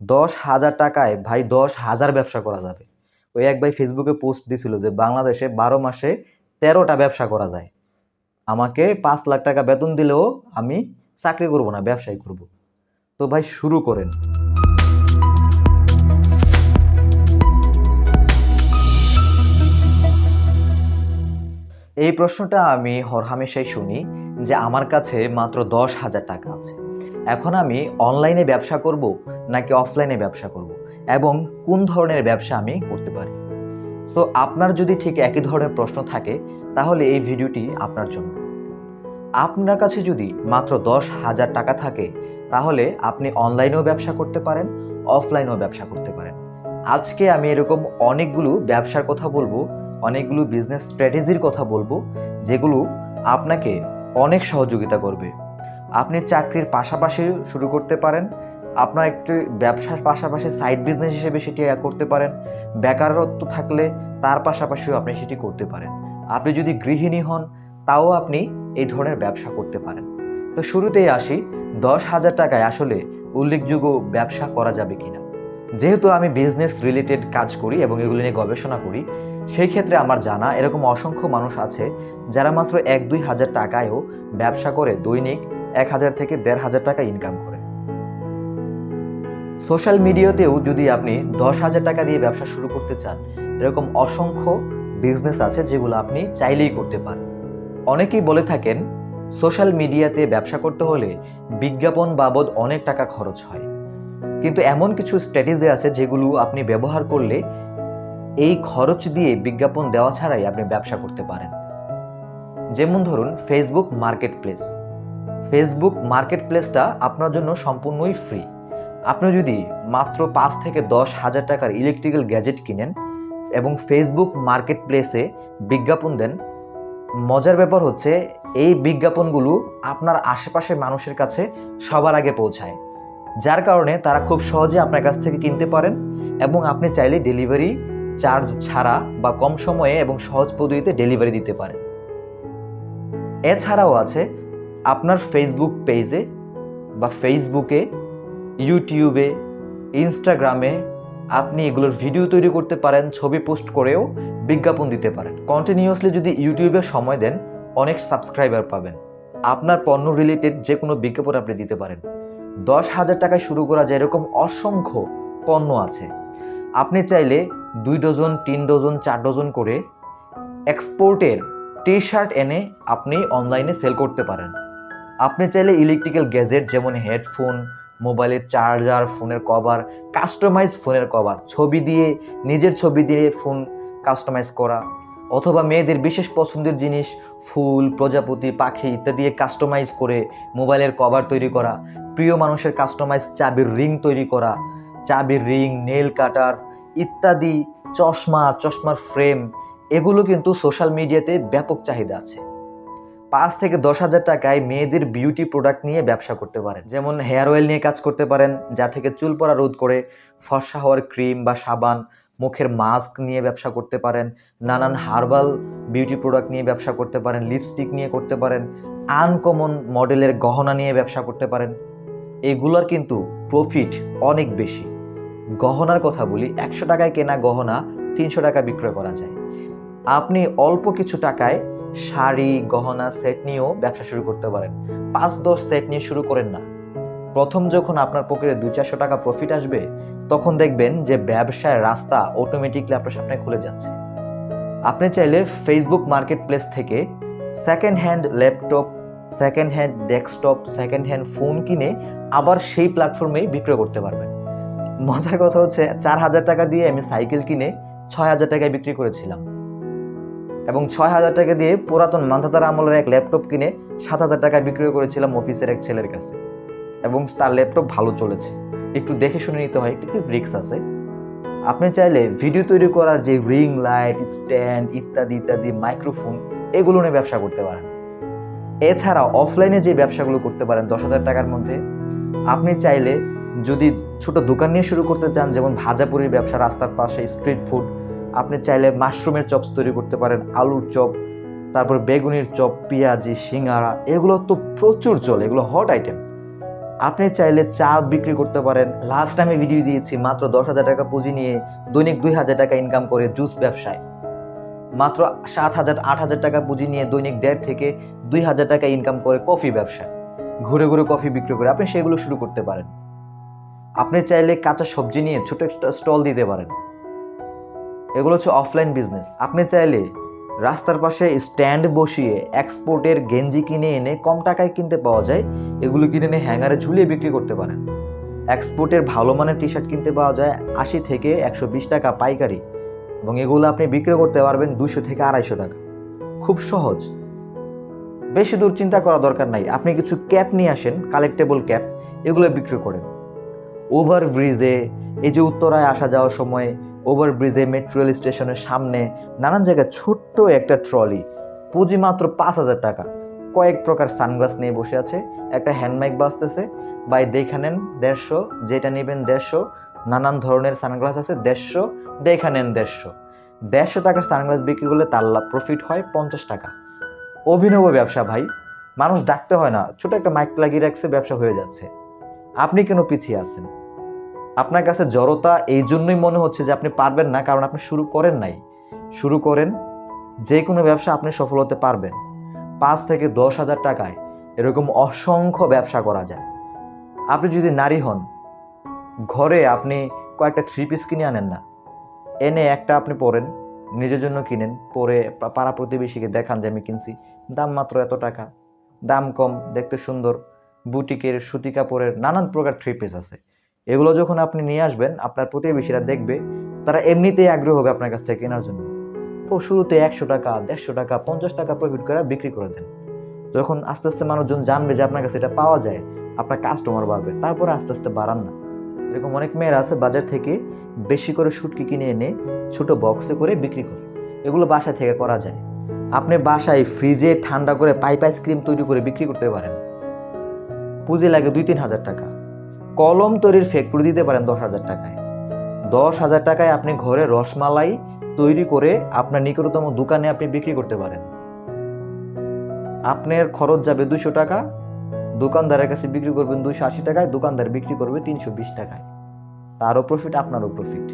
দশ হাজার টাকায় ভাই দশ হাজার ব্যবসা করা যাবে। ওই এক ভাই ফেসবুকে পোস্ট দিছিল যে বাংলাদেশে বারো মাসে তেরোটা ব্যবসা করা যায়। আমাকে পাঁচ লাখ টাকা বেতন দিলেও আমি চাকরি করব না, ব্যবসায় করব। তো ভাই শুরু করেন। এই প্রশ্নটা আমি হরহামেশাই শুনি যে আমার কাছে মাত্র দশ হাজার টাকা আছে। এখন আমি অনলাইনে ব্যবসা করব নাকি অফলাইনে ব্যবসা করব? এবং কোন ধরনের ব্যবসা আমি করতে পারি? সো আপনার যদি ঠিক একই ধরনের প্রশ্ন থাকে, তাহলে এই ভিডিওটি আপনার জন্য। আপনার কাছে যদি মাত্র দশ হাজার টাকা থাকে, তাহলে আপনি অনলাইনেও ব্যবসা করতে পারেন অফলাইনেও ব্যবসা করতে পারেন। আজকে আমি এরকম অনেকগুলো ব্যবসার কথা বলব, অনেকগুলো বিজনেস স্ট্র্যাটেজির কথা বলব, যেগুলো আপনাকে অনেক সহযোগিতা করবে। আপনি চাকরির পাশাপাশি শুরু করতে পারেন। আপনার একটি ব্যবসার পাশাপাশি সাইড বিজনেস হিসেবে সেটি করতে পারেন। বেকারত্ব থাকলে তার পাশাপাশিও আপনি সেটি করতে পারেন। আপনি যদি গৃহিণী হন, তাও আপনি এই ধরনের ব্যবসা করতে পারেন। তো শুরুতেই আসি, দশ হাজার টাকায় আসলে উল্লেখযোগ্য ব্যবসা করা যাবে কি না যেহেতু আমি বিজনেস রিলেটেড কাজ করি এবং এগুলি নিয়ে গবেষণা করি, সেই ক্ষেত্রে আমার জানা এরকম অসংখ্য মানুষ আছে যারা মাত্র এক দুই হাজার টাকায়ও ব্যবসা করে দৈনিক এক হাজার থেকে দেড় হাজার টাকা ইনকাম করে। সোশ্যাল মিডিয়াতেও যদি আপনি দশ হাজার টাকা দিয়ে ব্যবসা শুরু করতে চান, এরকম অসংখ্য বিজনেস আছে যেগুলো আপনি চাইলেই করতে পারেন। অনেকেই বলে থাকেন সোশ্যাল মিডিয়াতে ব্যবসা করতে হলে বিজ্ঞাপন বাবদ অনেক টাকা খরচ হয়। কিন্তু এমন কিছু স্ট্র্যাটেজি আছে যেগুলো আপনি ব্যবহার করলে এই খরচ দিয়ে বিজ্ঞাপন দেওয়া ছাড়াই আপনি ব্যবসা করতে পারেন। যেমন ধরুন Facebook market place Facebook market প্লেসটা আপনার জন্য সম্পূর্ণই ফ্রি আপনি যদি মাত্র পাঁচ থেকে দশ হাজার টাকার ইলেকট্রিক্যাল গ্যাজেট কিনেন এবং ফেসবুক মার্কেট প্লেসে বিজ্ঞাপন দেন, মজার ব্যাপার হচ্ছে এই বিজ্ঞাপনগুলো আপনার আশেপাশের মানুষের কাছে সবার আগে পৌঁছায়। যার কারণে তারা খুব সহজে আপনার কাছ থেকে কিনতে পারেন এবং আপনি চাইলে ডেলিভারি চার্জ ছাড়া বা কম সময়ে এবং সহজ পদ্ধতিতে ডেলিভারি দিতে পারেন। এছাড়াও আছে আপনার ফেসবুক পেজে বা ফেসবুকে ইউটিউবে ইনস্টাগ্রামে আপনি এগুলোর ভিডিও তৈরি করতে পারেন, ছবি পোস্ট করেও বিজ্ঞাপন দিতে পারেন। কন্টিনিউয়াসলি যদি ইউটিউবে সময় দেন, অনেক সাবস্ক্রাইবার পাবেন। আপনার পণ্য রিলেটেড যে কোনো বিজ্ঞাপন আপনি দিতে পারেন। দশ হাজার টাকায় শুরু করা যায় এরকম অসংখ্য পণ্য আছে। আপনি চাইলে দুই ডজন তিন ডজন চার ডজন করে এক্সপোর্টের টি শার্ট এনে আপনি অনলাইনে সেল করতে পারেন। আপনি চাইলে ইলেকট্রিক্যাল গ্যাজেট যেমন হেডফোন মোবাইলের চার্জার ফোনের কভার কাস্টমাইজ ফোনের কভার ছবি দিয়ে, নিজের ছবি দিয়ে ফোন কাস্টমাইজ করা, অথবা মেয়েদের বিশেষ পছন্দের জিনিস, ফুল, প্রজাপতি, পাখি ইত্যাদি কাস্টমাইজ করে মোবাইলের কভার তৈরি করা, প্রিয় মানুষের কাস্টমাইজ চাবির রিং তৈরি করা, চাবির রিং নেল কাটার ইত্যাদি, চশমা, চশমার ফ্রেম এগুলো কিন্তু সোশ্যাল মিডিয়াতে ব্যাপক চাহিদা আছে। পাঁচ থেকে দশ হাজার টাকায় মেয়েদের বিউটি প্রোডাক্ট নিয়ে ব্যবসা করতে পারেন। যেমন হেয়ার অয়েল নিয়ে কাজ করতে পারেন, যা থেকে চুল পড়া রোধ করে ফর্সা হওয়ার ক্রিম বা সাবান, মুখের মাস্ক নিয়ে ব্যবসা করতে পারেন, নানান হার্বাল বিউটি প্রোডাক্ট নিয়ে ব্যবসা করতে পারেন লিপস্টিক নিয়ে করতে পারেন আনকমন মডেলের গহনা নিয়ে ব্যবসা করতে পারেন। এগুলোর কিন্তু প্রফিট অনেক বেশি। গহনার কথা বলি, একশো টাকায় কেনা গহনা তিনশো টাকা বিক্রয় করা যায়। আপনি অল্প কিছু টাকায় শাড়ি, গহনা সেট নিয়েও ব্যবসা শুরু করতে পারেন। পাঁচ দশ সেট নিয়ে শুরু করেন না। প্রথম যখন আপনার পকেটে দু চারশো টাকা প্রফিট আসবে, তখন দেখবেন যে ব্যবসার রাস্তা অটোমেটিকলি আপনার সামনে খুলে যাচ্ছে। আপনি চাইলে ফেসবুক মার্কেট প্লেস থেকে second hand laptop second hand desktop second hand phone কিনে আবার সেই প্ল্যাটফর্মেই বিক্রয় করতে পারবেন। মজার কথা হচ্ছে, চার হাজার টাকা দিয়ে আমি সাইকেল কিনে ছয় হাজার টাকায় বিক্রি করেছিলাম। এবং ছয় হাজার টাকা দিয়ে পুরাতন মান্ধাতার আমলের এক ল্যাপটপ কিনে সাত হাজার টাকায় বিক্রয় করেছিলাম অফিসের এক ছেলের কাছে। এবং তার ল্যাপটপ ভালো চলেছে। একটু দেখে শুনে নিতে হয়, একটু রিক্স আছে। আপনি চাইলে ভিডিও তৈরি করার যে রিং লাইট, স্ট্যান্ড ইত্যাদি ইত্যাদি, মাইক্রোফোন, এগুলো নিয়ে ব্যবসা করতে পারেন। এছাড়া অফলাইনে যে ব্যবসাগুলো করতে পারেন দশ হাজার টাকার মধ্যে, আপনি চাইলে যদি ছোট দোকান নিয়ে শুরু করতে চান, যেমন ভাজাপুরির ব্যবসা, রাস্তার পাশে স্ট্রিট ফুড আপনি চাইলে মাশরুমের চপস তৈরি করতে পারেন, আলুর চপ, তারপর বেগুনির চপ, পেঁয়াজি, সিঙ্গারা, এগুলো তো প্রচুর চলে এগুলো হট আইটেম আপনি চাইলে চা বিক্রি করতে পারেন। লাস্ট আমি ভিডিও দিয়েছি, মাত্র দশ হাজার টাকা পুঁজি নিয়ে দৈনিক দুই হাজার টাকা ইনকাম করে জুস ব্যবসায়। মাত্র সাত হাজার, আট হাজার টাকা পুঁজি নিয়ে দৈনিক দেড় থেকে দুই হাজার টাকা ইনকাম করে কফি ব্যবসায়। ঘুরে ঘুরে কফি বিক্রি করে আপনি সেগুলো শুরু করতে পারেন। আপনি চাইলে কাঁচা সবজি নিয়ে ছোট একটা স্টল দিতে পারেন। এগুলো হচ্ছে অফলাইন বিজনেস আপনি চাইলে রাস্তার পাশে স্ট্যান্ড বসিয়ে এক্সপোর্টের গেঞ্জি কিনে এনে কম টাকায় কিনতে পাওয়া যায়। এগুলো কিনে এনে হ্যাঙ্গারে ঝুলিয়ে বিক্রি করতে পারেন। এক্সপোর্টের ভালো মানের টি শার্ট কিনতে পাওয়া যায় আশি থেকে একশো বিশ টাকা পাইকারি এবং এগুলো আপনি বিক্রি করতে পারবেন দুশো থেকে আড়াইশো টাকা। খুব সহজ। বেশি দূর চিন্তা করা দরকার নাই। আপনি কিছু ক্যাপ নিয়ে আসেন কালেক্টেবল ক্যাপ এগুলো বিক্রি করেন। ওভার ব্রিজে এই যে উত্তরায় আসা যাওয়ার সময় ওভার ব্রিজে মেট্রো রেল স্টেশনের সামনে নানান জায়গায় ছোট্ট একটা ট্রলি পুঁজি মাত্র পাঁচ হাজার টাকা। কয়েক প্রকার সানগ্লাস নিয়ে বসে আছে, একটা হ্যান্ডমাইক বাজতেছে, বাই দেখা নেন দেড়শো, যেটা নেবেন দেড়শো, নানান ধরনের সানগ্লাস আছে দেড়শো, দেখা নেন দেড়শো। দেড়শো টাকার সানগ্লাস বিক্রি করলে তার লাভ প্রফিট হয় পঞ্চাশ টাকা। অভিনব ব্যবসা ভাই, মানুষ ডাকতে হয় না, ছোট একটা মাইক লাগিয়ে রাখছে, ব্যবসা হয়ে যাচ্ছে। আপনি কেন পিছিয়ে আছেন? আপনার কাছে জড়তা এই জন্যই মনে হচ্ছে যে আপনি পারবেন না, কারণ আপনি শুরু করেন নাই। শুরু করেন যে কোনো ব্যবসা আপনি সফল হতে পারবেন। পাঁচ থেকে দশ হাজার টাকায় এরকম অসংখ্য ব্যবসা করা যায়। আপনি যদি নারী হন, ঘরে আপনি কয়েকটা থ্রি পিস কিনে আনেন না। এনে একটা আপনি পরেন, নিজের জন্য কিনেন, পরে পাড়া প্রতিবেশীকে দেখান যে আমি কিনছি। দাম মাত্র এত টাকা। দাম কম, দেখতে সুন্দর। বুটিকের সুতি কাপড়ের নানান প্রকার থ্রি পিস আছে। এগুলো যখন আপনি নিয়ে আসবেন, আপনার প্রতিবেশীরা দেখবে, তারা এমনিতেই আগ্রহ হবে আপনার কাছ থেকে কেনার জন্য। তো শুরুতে একশো টাকা, দেড়শো টাকা, পঞ্চাশ টাকা প্রফিট করে বিক্রি করে দেন। যখন আস্তে আস্তে মানুষজন জানবে যে আপনার কাছে এটা পাওয়া যায়, আপনার কাস্টমার বাড়বে, তারপরে আস্তে আস্তে বাড়ান না। এরকম অনেক মেয়েরা আছে বাজার থেকে বেশি করে শুটকি কিনে এনে ছোট বক্সে করে বিক্রি করে। এগুলো বাসা থেকে করা যায়। আপনি বাসায় ফ্রিজে ঠান্ডা করে পাইপ আইসক্রিম তৈরি করে বিক্রি করতে পারেন। পুঁজি লাগে দুই তিন হাজার টাকা। কলম তৈরির ফ্যাক্টরি দিতে পারেন দশ হাজার টাকায়। দশ হাজার টাকায় আপনি ঘরে রসমালাই তৈরি করে আপনার নিকটতম দোকানে আপনি বিক্রি করতে পারেন। আপনার খরচ যাবে দুশো টাকা, দোকানদারের কাছে বিক্রি করবেন দুশো আশি টাকায়, দোকানদার বিক্রি করবে তিনশো বিশ টাকায়। তারও প্রফিট আপনারও প্রফিট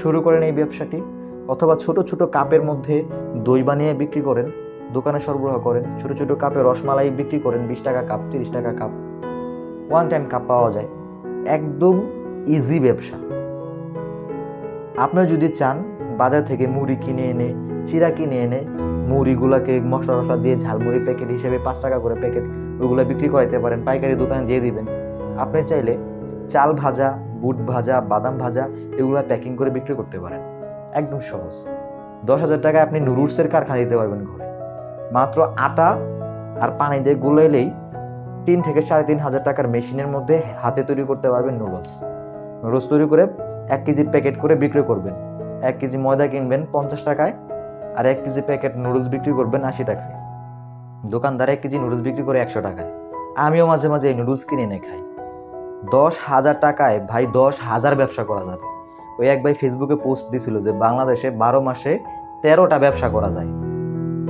শুরু করেন এই ব্যবসাটি, অথবা ছোট ছোট কাপের মধ্যে দই বানিয়ে বিক্রি করেন, দোকানে সরবরাহ করেন, ছোট ছোট কাপে রসমালাই বিক্রি করেন, বিশ টাকা কাপ, তিরিশ টাকা কাপ। ওয়ান টাইম কাপ পাওয়া যায়। একদম ইজি ব্যবসা। আপনি যদি চান বাজার থেকে মুড়ি কিনে এনে, চিরা কিনে এনে মুড়িগুলোকে মশলা টশলা দিয়ে ঝালমুড়ি প্যাকেট হিসেবে পাঁচ টাকা করে প্যাকেট ওইগুলো বিক্রি করাইতে পারেন, পাইকারি দোকানে দিয়ে দিবেন। আপনি চাইলে চাল ভাজা, বুট ভাজা, বাদাম ভাজা এগুলো প্যাকিং করে বিক্রি করতে পারেন। একদম সহজ। দশ হাজার টাকায় আপনি নুডলসের কারখানা দিতে পারবেন ঘরে। মাত্র আটা আর পানি দিয়ে গুলাইলেই তিন থেকে সাড়ে তিন হাজার টাকার মেশিনের মধ্যে হাতে তৈরি করতে পারবেন নুডলস নুডলস তৈরি করে এক কেজির প্যাকেট করে বিক্রি করবেন। এক কেজি ময়দা কিনবেন পঞ্চাশ টাকায় আর এক কেজি প্যাকেট নুডলস বিক্রি করবেন আশি টাকায়। দোকানদার এক কেজি নুডলস বিক্রি করে একশো টাকায়। আমিও মাঝে মাঝে এই নুডলস কিনে এনে খাই। দশ হাজার টাকায় ভাই দশ হাজার ব্যবসা করা যাবে। ওই এক ভাই ফেসবুকে পোস্ট দিছিল যে বাংলাদেশে বারো মাসে তেরোটা ব্যবসা করা যায়।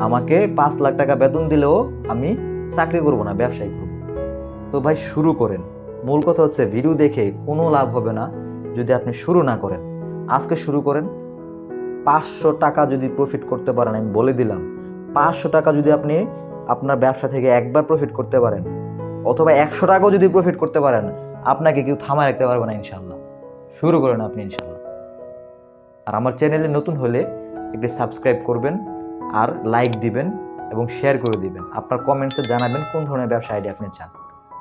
আমাকে পাঁচ লাখ টাকা বেতন দিলেও আমি চাকরি করব না, ব্যবসায় করব। তো ভাই শুরু করেন। মূল কথা হচ্ছে ভিডিও দেখে কোনো লাভ হবে না যদি আপনি শুরু না করেন। আজকে শুরু করেন। পাঁচশো টাকা যদি প্রফিট করতে পারেন, আমি বলে দিলাম। পাঁচশো টাকা যদি আপনি আপনার ব্যবসা থেকে একবার প্রফিট করতে পারেন, অথবা একশো টাকাও যদি প্রফিট করতে পারেন, আপনাকে কেউ থামায় রাখতে পারবে না ইনশাল্লাহ শুরু করেন আপনি ইনশাল্লাহ আর আমার চ্যানেলে নতুন হলে একটি সাবস্ক্রাইব করবেন আর লাইক দিবেন এবং শেয়ার করে দিবেন। আপনার কমেন্টসে জানাবেন কোন ধরনের ব্যবসা আইডিয়া আপনি চান।